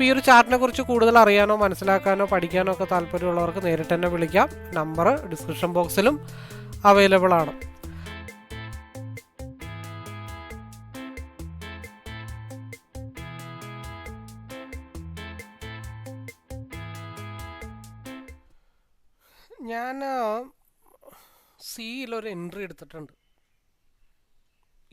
അപ്പോൾ ഈ ഒരു ചാർട്ടിനെ കുറിച്ച് കൂടുതൽ അറിയാനോ മനസ്സിലാക്കാനോ പഠിക്കാനോ ഒക്കെ താല്പര്യമുള്ളവർക്ക് നേരിട്ട് തന്നെ വിളിക്കാം. നമ്പർ ഡിസ്ക്രിപ്ഷൻ ബോക്സിലും അവൈലബിൾ ആണ്. ഞാൻ സിയിൽ ഒരു എൻട്രി എടുത്തിട്ടുണ്ട്.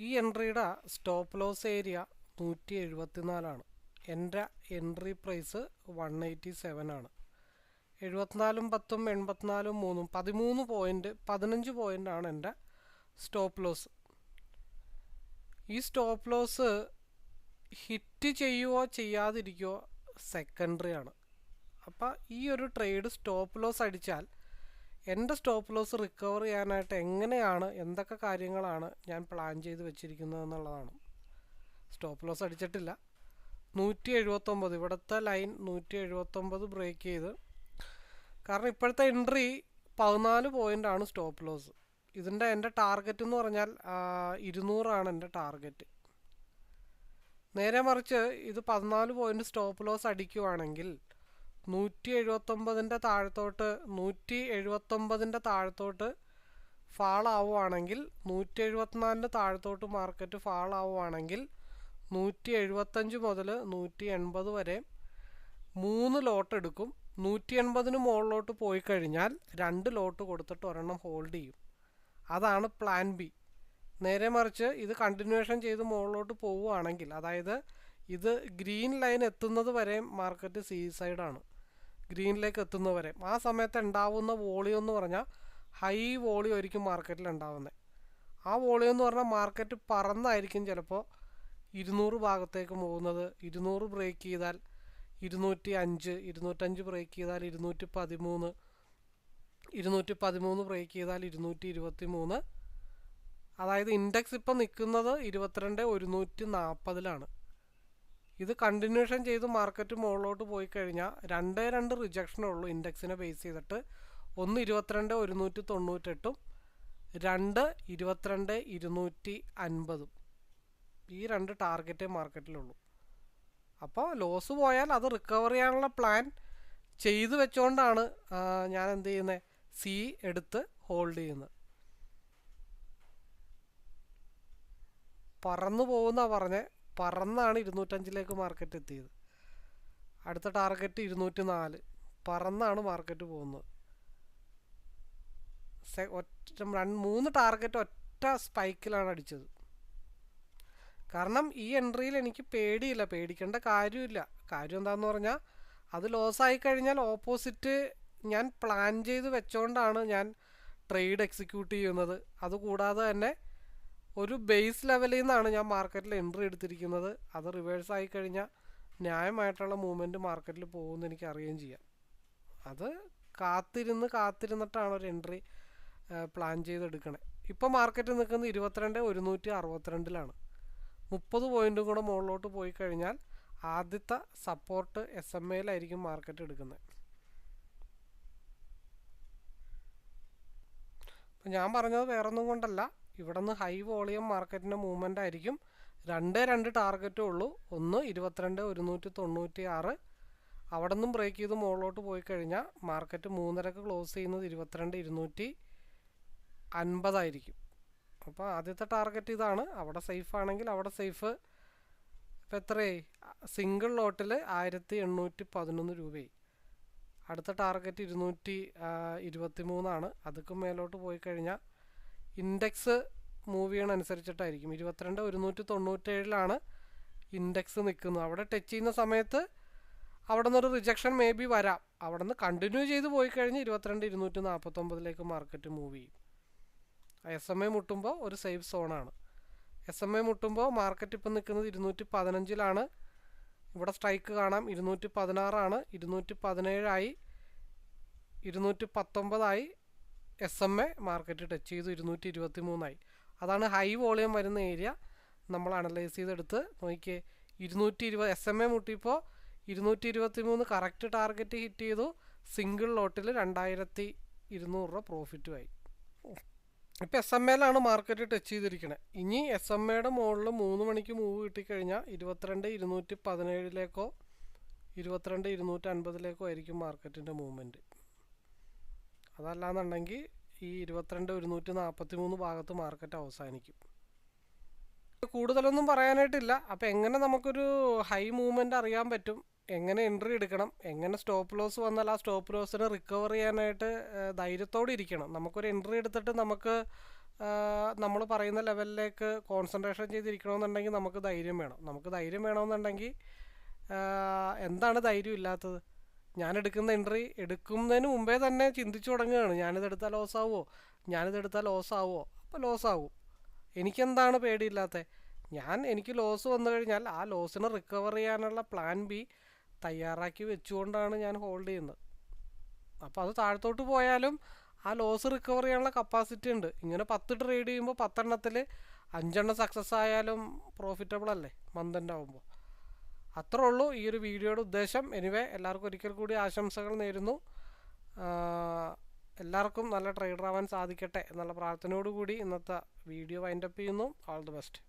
ഈ എൻട്രിയുടെ സ്റ്റോപ്പ് ലോസ് ഏരിയ നൂറ്റി എഴുപത്തിനാലാണ്. എന്റെ entry price one eighty seven ആണ്. എഴുപത്തിനാലും പത്തും എൺപത്തിനാലും മൂന്നും പതിമൂന്ന് പോയിന്റ് പതിനഞ്ച് പോയിന്റ് ആണ് എന്റെ സ്റ്റോപ്പ് ലോസ് ഈ സ്റ്റോപ്പ് ലോസ് ഹിറ്റ് ചെയ്യുവോ ചെയ്യാതിരിക്കുവോ സെക്കൻഡറി ആണ്. അപ്പോൾ ഈ ഒരു ട്രേഡ് സ്റ്റോപ്പ് ലോസ് അടിച്ചാൽ എന്റെ സ്റ്റോപ്പ് ലോസ് റിക്കവർ ചെയ്യാനായിട്ട് എങ്ങനെയാണ് എന്തൊക്കെ കാര്യങ്ങളാണ് ഞാൻ പ്ലാൻ ചെയ്ത് വെച്ചിരിക്കുന്നത് എന്നുള്ളതാണ്. സ്റ്റോപ്പ് ലോസ് അടിച്ചിട്ടില്ല. നൂറ്റി എഴുപത്തൊമ്പത് ഇവിടുത്തെ ലൈൻ നൂറ്റി എഴുപത്തൊമ്പത് ബ്രേക്ക് ചെയ്ത്. കാരണം ഇപ്പോഴത്തെ എൻട്രി പതിനാല് പോയിന്റ് ആണ് സ്റ്റോപ്പ് ലോസ് ഇതിന്റെ എന്റെ ടാർഗറ്റ് എന്ന് പറഞ്ഞാൽ ഇരുന്നൂറാണ് എന്റെ ടാർഗറ്റ് നേരെ മറിച്ച് ഇത് പതിനാല് പോയിന്റ് സ്റ്റോപ്പ് ലോസ് അടിക്കുവാണെങ്കിൽ നൂറ്റി എഴുപത്തൊമ്പതിന്റെ താഴത്തോട്ട് നൂറ്റി എഴുപത്തൊമ്പതിന്റെ താഴത്തോട്ട് ഫാൾ ആവുകയാണെങ്കിൽ നൂറ്റി എഴുപത്തിനാലിന്റെ താഴത്തോട്ട് മാർക്കറ്റ് ഫാൾ ആവുകയാണെങ്കിൽ നൂറ്റി എഴുപത്തഞ്ച് മുതൽ നൂറ്റി എൺപത് വരെ മൂന്ന് ലോട്ട് എടുക്കും. നൂറ്റി എൺപതിന് മുകളിലോട്ട് പോയി കഴിഞ്ഞാൽ രണ്ട് ലോട്ട് കൊടുത്തിട്ട് ഒരെണ്ണം ഹോൾഡ് ചെയ്യും. അതാണ് പ്ലാൻ ബി നേരെ മറിച്ച് ഇത് കണ്ടിന്യൂഷൻ ചെയ്ത് മുകളിലോട്ട് പോവുകയാണെങ്കിൽ അതായത് ഇത് ഗ്രീൻ ലൈൻ എത്തുന്നത് വരെ മാർക്കറ്റ് സീ സൈഡാണ് ഗ്രീനിലേക്ക് എത്തുന്നത് വരെ. ആ സമയത്ത് ഉണ്ടാവുന്ന വോളിയം എന്ന് പറഞ്ഞാൽ ഹൈ വോളിയം ആയിരിക്കും മാർക്കറ്റിൽ ഉണ്ടാവുന്നത്. ആ വോളിയം എന്ന് പറഞ്ഞാൽ മാർക്കറ്റ് പറന്നായിരിക്കും ചിലപ്പോൾ ഇരുന്നൂറ് ഭാഗത്തേക്ക് പോകുന്നത്. ഇരുന്നൂറ് ബ്രേക്ക് ചെയ്താൽ ഇരുന്നൂറ്റി അഞ്ച് ഇരുന്നൂറ്റഞ്ച് ബ്രേക്ക് ചെയ്താൽ ഇരുന്നൂറ്റി പതിമൂന്ന് ഇരുന്നൂറ്റി പതിമൂന്ന് ബ്രേക്ക് ചെയ്താൽ ഇരുന്നൂറ്റി ഇരുപത്തി മൂന്ന് അതായത് ഇൻഡെക്സ് ഇപ്പം നിൽക്കുന്നത് ഇരുപത്തിരണ്ട് ഒരുന്നൂറ്റി നാൽപ്പതിലാണ് ഇത് കണ്ടിന്യൂഷൻ ചെയ്ത് മാർക്കറ്റ് മുകളിലോട്ട് പോയി കഴിഞ്ഞാൽ രണ്ടേ രണ്ട് റിജക്ഷനേ ഉള്ളൂ ഇൻഡെക്സിനെ ബേസ് ചെയ്തിട്ട്. ഒന്ന് ഇരുപത്തിരണ്ട് ഒരുന്നൂറ്റി തൊണ്ണൂറ്റെട്ടും രണ്ട് ഇരുപത്തിരണ്ട് ഇരുന്നൂറ്റി അൻപതും ഈ രണ്ട് ടാർഗറ്റേ മാർക്കറ്റിലുള്ളൂ അപ്പോൾ ലോസ് പോയാൽ അത് റിക്കവർ ചെയ്യാനുള്ള പ്ലാൻ ചെയ്തു വെച്ചുകൊണ്ടാണ് ഞാൻ എന്ത് ചെയ്യുന്നത് സി എടുത്ത് ഹോൾഡ് ചെയ്യുന്നത്. പറന്നു പോകുന്ന പറഞ്ഞ്. പറന്നാണ് ഇരുന്നൂറ്റഞ്ചിലേക്ക് മാർക്കറ്റ് എത്തിയത്. അടുത്ത ടാർഗറ്റ് ഇരുന്നൂറ്റി നാല് പറന്നാണ് മാർക്കറ്റ് പോകുന്നത്. ഒറ്റ മൂന്ന് ടാർഗറ്റ് ഒറ്റ സ്പൈക്കിലാണ് അടിച്ചത്. കാരണം ഈ എൻട്രിയിൽ എനിക്ക് പേടിയില്ല പേടിക്കേണ്ട കാര്യമില്ല. കാര്യം എന്താണെന്ന് പറഞ്ഞാൽ അത് ലോസായി കഴിഞ്ഞാൽ ഓപ്പോസിറ്റ് ഞാൻ പ്ലാൻ ചെയ്ത് വെച്ചുകൊണ്ടാണ് ഞാൻ ട്രേഡ് എക്സിക്യൂട്ട് ചെയ്യുന്നത്. അതുകൂടാതെ തന്നെ ഒരു ബേസ് ലെവലിൽ നിന്നാണ് ഞാൻ മാർക്കറ്റിൽ എൻട്രി എടുത്തിരിക്കുന്നത്. അത് റിവേഴ്സ് ആയി കഴിഞ്ഞാൽ ന്യായമായിട്ടുള്ള മൂവ്മെന്റ് മാർക്കറ്റിൽ പോകുമെന്ന് എനിക്ക് അറിയുകയും ചെയ്യാം. അത് കാത്തിരുന്ന് കാത്തിരുന്നിട്ടാണ് ഒരു എൻട്രി പ്ലാൻ ചെയ്തെടുക്കണേ. ഇപ്പോൾ മാർക്കറ്റ് നിൽക്കുന്നത് ഇരുപത്തിരണ്ട് ഒരുന്നൂറ്റി അറുപത്തിരണ്ടിലാണ്. മുപ്പത് പോയിന്റും കൂടെ മുകളിലോട്ട് പോയി കഴിഞ്ഞാൽ ആദ്യത്തെ സപ്പോർട്ട് എസ് എം എയിലായിരിക്കും മാർക്കറ്റ് എടുക്കുന്നത്. അപ്പം ഞാൻ പറഞ്ഞത് വേറൊന്നും കൊണ്ടല്ല. ഇവിടെ നിന്ന് ഹൈ വോളിയം മാർക്കറ്റിന്റെ മൂവ്മെന്റ് ആയിരിക്കും. രണ്ടേ രണ്ട് ടാർഗറ്റേ ഉള്ളൂ. ഒന്ന് ഇരുപത്തിരണ്ട് ഒരുന്നൂറ്റി തൊണ്ണൂറ്റി ആറ് അവിടെ നിന്നും ബ്രേക്ക് ചെയ്ത് മുകളിലോട്ട് പോയി കഴിഞ്ഞാൽ മാർക്കറ്റ് മൂന്നരക്ക് ക്ലോസ് ചെയ്യുന്നത് ഇരുപത്തിരണ്ട് ഇരുന്നൂറ്റി അൻപതായിരിക്കും അപ്പോൾ ആദ്യത്തെ ടാർഗറ്റ് ഇതാണ്. അവിടെ സേഫ് ആണെങ്കിൽ അവിടെ സേഫ്. ഇപ്പോൾ എത്രയായി? സിംഗിൾ ലോട്ടിൽ ആയിരത്തി എണ്ണൂറ്റി പതിനൊന്ന് രൂപയായി. അടുത്ത ടാർഗറ്റ് ഇരുന്നൂറ്റി ഇരുപത്തി മൂന്നാണ് അതുക്കും മേലോട്ട് പോയി കഴിഞ്ഞാൽ ഇൻഡെക്സ് മൂവ് ചെയ്യണ അനുസരിച്ചിട്ടായിരിക്കും. ഇരുപത്തിരണ്ട് ഒരുന്നൂറ്റി തൊണ്ണൂറ്റേഴിലാണ് ഇൻഡെക്സ് നിൽക്കുന്നത് അവിടെ ടച്ച് ചെയ്യുന്ന സമയത്ത് അവിടെ നിന്നൊരു റിജക്ഷൻ മേ ബി വരാം. അവിടെ നിന്ന് കണ്ടിന്യൂ ചെയ്ത് പോയി കഴിഞ്ഞ് ഇരുപത്തിരണ്ട് ഇരുന്നൂറ്റി നാൽപ്പത്തൊമ്പതിലേക്ക് മാർക്കറ്റ് മൂവ് ചെയ്യും. എസ് എം എ മുട്ടുമ്പോൾ ഒരു സേഫ് സോണാണ് എസ് എം എ മുട്ടുമ്പോൾ മാർക്കറ്റ് ഇപ്പം നിൽക്കുന്നത് ഇരുന്നൂറ്റി പതിനഞ്ചിലാണ് ഇവിടെ സ്ട്രൈക്ക് കാണാം. ഇരുന്നൂറ്റി പതിനാറാണ് ഇരുന്നൂറ്റി പതിനേഴായി ഇരുന്നൂറ്റി പത്തൊമ്പതായി S M A market touch ചെയ്തു. ഇരുന്നൂറ്റി ഇരുപത്തി മൂന്നായി അതാണ് ഹൈ വോളിയം വരുന്ന ഏരിയ നമ്മൾ അനലൈസ് ചെയ്തെടുത്ത് നോക്കിയേ. ഇരുന്നൂറ്റി ഇരുപത് എസ് എം എ മുട്ടിയപ്പോൾ ഇരുന്നൂറ്റി ഇരുപത്തി മൂന്ന് കറക്റ്റ് ടാർഗറ്റ് ഹിറ്റ് ചെയ്തു സിംഗിൾ ലോട്ടിൽ രണ്ടായിരത്തി ഇരുന്നൂറ് രൂപ പ്രോഫിറ്റുമായി ഇപ്പം എസ് എം എയിലാണ് മാർക്കറ്റ് ടച്ച് ചെയ്തിരിക്കുന്നത് ഇനി എസ് എം എയുടെ മുകളിൽ മൂന്ന് മണിക്ക് മൂവ് കിട്ടിക്കഴിഞ്ഞാൽ ഇരുപത്തിരണ്ട് ഇരുന്നൂറ്റി പതിനേഴിലേക്കോ ഇരുപത്തിരണ്ട് ഇരുന്നൂറ്റി അൻപതിലേക്കോ ആയിരിക്കും മാർക്കറ്റിന്റെ മൂവ്മെന്റ് അതല്ലാന്നുണ്ടെങ്കിൽ ഈ ഇരുപത്തിരണ്ട് ഒരുന്നൂറ്റി നാൽപ്പത്തി മൂന്ന് ഭാഗത്ത് മാർക്കറ്റ് അവസാനിക്കും. കൂടുതലൊന്നും പറയാനായിട്ടില്ല. അപ്പോൾ എങ്ങനെ നമുക്കൊരു ഹൈ മൂവ്മെന്റ് അറിയാൻ പറ്റും? എങ്ങനെ എൻട്രി എടുക്കണം എങ്ങനെ സ്റ്റോപ്പ് ലോസ് വന്നാൽ ആ സ്റ്റോപ്പ് ലോസിനെ റിക്കവർ ചെയ്യാനായിട്ട് ധൈര്യത്തോടെ ഇരിക്കണം. നമുക്കൊരു എൻട്രി എടുത്തിട്ട് നമുക്ക് നമ്മൾ പറയുന്ന ലെവലിലേക്ക് കോൺസെൻട്രേഷൻ ചെയ്തിരിക്കണമെന്നുണ്ടെങ്കിൽ നമുക്ക് ധൈര്യം വേണം. നമുക്ക് ധൈര്യം വേണമെന്നുണ്ടെങ്കിൽ എന്താണ് ധൈര്യം ഇല്ലാത്തത്? ഞാൻ എടുക്കുന്ന എൻട്രി എടുക്കുന്നതിന് മുമ്പേ തന്നെ ചിന്തിച്ചു തുടങ്ങുകയാണ്. ഞാനിത് എടുത്താൽ ലോസ് ആവുമോ? ഞാനിത് എടുത്താൽ ലോസ് ആവുമോ? അപ്പോൾ ലോസ് ആവും. എനിക്കെന്താണ് പേടിയില്ലാത്തത് ഞാൻ എനിക്ക് ലോസ് വന്നു കഴിഞ്ഞാൽ ആ ലോസിനെ റിക്കവർ ചെയ്യാനുള്ള പ്ലാൻ ബി തയ്യാറാക്കി വെച്ചുകൊണ്ടാണ് ഞാൻ ഹോൾഡ് ചെയ്യുന്നത്. അപ്പോൾ അത് താഴത്തോട്ട് പോയാലും ആ ലോസ് റിക്കവർ ചെയ്യാനുള്ള കപ്പാസിറ്റി ഉണ്ട്. ഇങ്ങനെ പത്ത് ട്രേഡ് ചെയ്യുമ്പോൾ പത്തെണ്ണത്തിൽ അഞ്ചെണ്ണം സക്സസ് ആയാലും പ്രോഫിറ്റബിൾ അല്ലേ? മന്ത് ആവുമ്പോൾ അത്രേ ഉള്ളൂ ഈ ഒരു വീഡിയോയുടെ ഉദ്ദേശം. എനിവേ എല്ലാവർക്കും ഒരിക്കൽ കൂടി ആശംസകൾ നേരുന്നു. എല്ലാവർക്കും നല്ല ട്രേഡർ ആവാൻ സാധിക്കട്ടെ എന്നുള്ള പ്രാർത്ഥനയോടുകൂടി ഇന്നത്തെ വീഡിയോ വൈൻഡപ്പ് ചെയ്യുന്നു. All the best